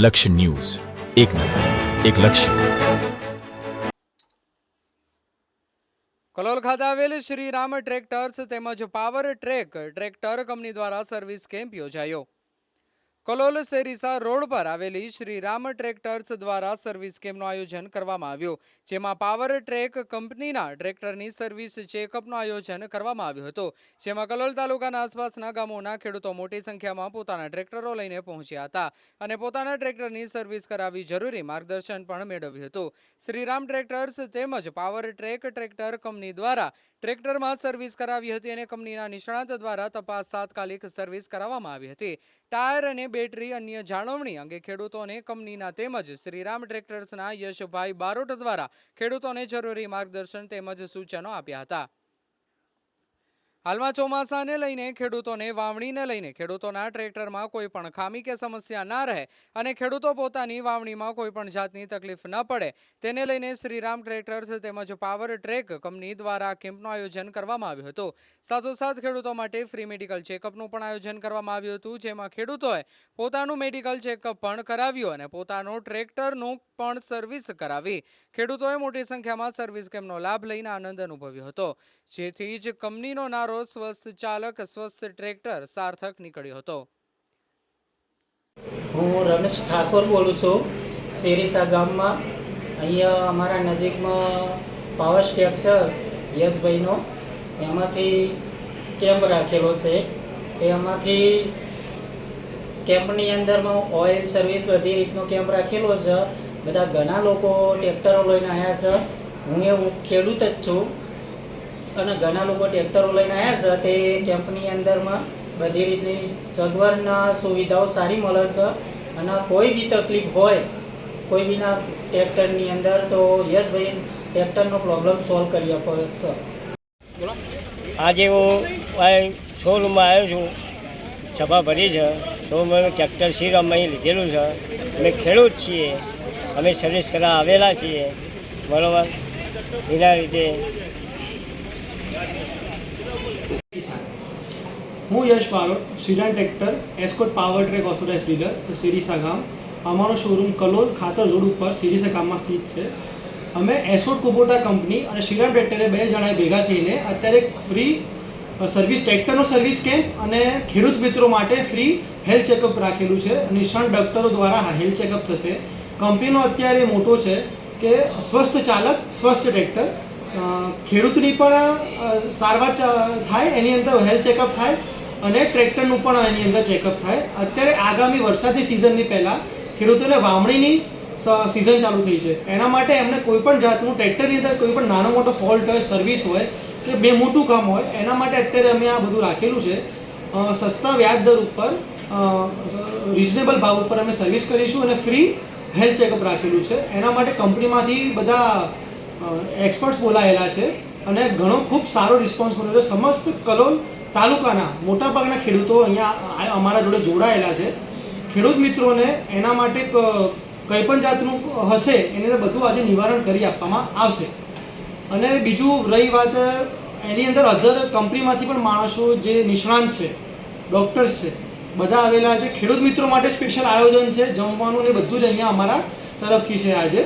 લક્ષ્ય ન્યૂઝ. એક નજર, એક લક્ષ્ય. કલોલ ખાતે આવેલ શ્રી રામ ટ્રેક્ટર્સ તેમજ પાવર ટ્રેક ટ્રેક્ટર કંપની દ્વારા સર્વિસ કેમ્પ યોજાયો. કલોલ સેરીસા રોડ પર આવેલી શ્રી રામ ટ્રેક્ટર્સ દ્વારા સર્વિસ કેમ્પનું આયોજન કરવામાં આવ્યું, જેમાં પાવર ટ્રેક કંપનીના ટ્રેક્ટરની સર્વિસ ચેકઅપનું આયોજન કરવામાં આવ્યું હતું, જેમાં કલોલ તાલુકાના આસપાસના ગામોના ખેડૂતો મોટી સંખ્યામાં પોતાના ટ્રેક્ટરો લઈને પહોંચ્યા હતા અને પોતાના ટ્રેક્ટરની સર્વિસ કરાવી જરૂરી માર્ગદર્શન પણ મેળવ્યું હતું. શ્રીરામ ટ્રેક્ટર્સ તેમજ પાવર ટ્રેક ટ્રેક્ટર કંપની દ્વારા ટ્રેક્ટરમાં સર્વિસ કરાવી હતી અને કંપનીના નિષ્ણાત દ્વારા તપાસ તાત્કાલિક સર્વિસ કરાવવામાં આવી હતી. ટાયર અને બેટરી અન્ય જાળવણી અંગે ખેડૂતોને કંપનીના તેમજ શ્રીરામ ટ્રેક્ટર્સના યશભાઈ બારોટ દ્વારા ખેડૂતોને જરૂરી માર્ગદર્શન તેમજ સૂચનો આપ્યા હતા. હાલમાં ચોમાસાને લઈને ખેડૂતોને વાવણીને લઈને ખેડૂતોના ટ્રેક્ટરમાં કોઈ પણ ખામી કે સમસ્યા ના રહે અને ખેડૂતો પોતાની વાવણીમાં કોઈ પણ જાતની તકલીફ ન પડે. તેને લઈને શ્રીરામ ટ્રેક્ટર્સ તેમજ પાવર ટ્રેક કંપની દ્વારા કેમ્પનું આયોજન કરવામાં આવ્યું હતું. સાથોસાથ ખેડૂતો માટે ફ્રી મેડિકલ ચેકઅપનું પણ આયોજન કરવામાં આવ્યું હતું, જેમાં ખેડૂતોએ પોતાનું મેડિકલ ચેકઅપ પણ કરાવ્યું અને પોતાનું ટ્રેક્ટરનું પણ સર્વિસ કરાવી. ખેડૂતોએ મોટી સંખ્યામાં સર્વિસ કેમ્પનો લાભ લઈને આનંદ અનુભવ્યો હતો. જેથી જ કંપનીનો નારો સ્વસ્થ ચાલક, સ્વસ્થ ટ્રેક્ટર સાર્થક નીકળ્યો હતો. હું રમેશ ઠાકોર બોલું છું. શેરીસા ગામમાં. અહીંયા અમારા નજીકમાં પાવર સ્ટેક છે યશભાઈનો. એમાંથી કેમ્પ રાખેલો છે. તેમાંથી કેમ્પની અંદરમાં ઓઇલ સર્વિસ બધી રીતનો કેમ્પ રાખેલો છે. બધા ઘણા લોકો ટ્રેક્ટરો લઈને આવ્યા છે. હું એવું ખેડૂત જ છું. અને ઘણા લોકો ટ્રેક્ટરો લઈને આવ્યા છે, તે કેમ્પની અંદરમાં બધી રીતની સગવડના સુવિધાઓ સારી મળે છે અને કોઈ બી તકલીફ હોય, કોઈ બીના ટ્રેક્ટરની અંદર, તો યશભાઈ ટ્રેક્ટરનો પ્રોબ્લેમ સોલ્વ કરી આપો છે. આજે હું શોરૂમમાં આવ્યો છું, સભા ભરી છે શોરૂમમાં ટ્રેક્ટર શ્રીરામ અહીં લીધેલું છે, અમે ખેડૂત છીએ, અમે સર્વિસ કરવા આવેલા છીએ, બરાબર? એના લીધે હું Yash Barot Shriram tractor escort power track authorise dealer Sirisa ગામ અમારો શોરૂમ કલોલ, ખાતર રોડ ઉપર સિરીસા ગામમાં સ્થિત છે. અમે એસ્કોટ કુબોટા કંપની અને શ્રીરામ ટ્રેક્ટરે બે જણાએ ભેગા થઈને અત્યારે ફ્રી સર્વિસ ટ્રેક્ટરનો સર્વિસ કેમ્પ અને ખેડૂત મિત્રો માટે ફ્રી હેલ્થ ચેકઅપ રાખેલું છે. નિષ્ણાંત ડૉક્ટરો દ્વારા હેલ્થ ચેકઅપ થશે. કંપનીનો અત્યારે મોટો છે કે સ્વસ્થ ચાલક, સ્વસ્થ ટ્રેક્ટર ખેડૂતની પણ સારવાર થાય, એની અંદર હેલ્થ ચેકઅપ થાય અને ટ્રેક્ટરનું પણ એની અંદર ચેકઅપ થાય. અત્યારે આગામી વરસાદી સિઝનની પહેલાં ખેડૂતોને વાવણીની સિઝન ચાલુ થઈ છે. એના માટે એમને કોઈ પણ જાતનું ટ્રેક્ટરની અંદર કોઈ પણ નાનો મોટો ફોલ્ટ હોય સર્વિસ હોય કે બે મોટું કામ હોય, એના માટે અત્યારે અમે આ બધું રાખેલું છે. સસ્તા વ્યાજ દર ઉપર રિઝનેબલ ભાવ ઉપર અમે સર્વિસ કરીશું અને ફ્રી હેલ્થ ચેકઅપ રાખેલું છે. એના માટે કંપનીમાંથી બધા એક્સપર્ટ્સ બોલાયેલા છે અને ઘણો ખૂબ સારો રિસ્પોન્સ મળ્યો છે. સમસ્ત કલોલ તાલુકાના, મોટાભાગના ખેડૂતો અહીંયા અમારા જોડે જોડાયેલા છે. ખેડૂત મિત્રોને એના માટે કંઈ પણ જાતનું હશે એની બધું આજે નિવારણ કરી આપવામાં આવશે. અને બીજું રહી વાત, એની અંદર અધર કંપનીમાંથી પણ માણસો જે નિષ્ણાંત છે ડૉક્ટર્સ છે, બધા આવેલા છે. ખેડૂત મિત્રો માટે સ્પેશિયલ આયોજન છે. જમવાનું ને બધું જ અહીંયા અમારા તરફથી છે આજે.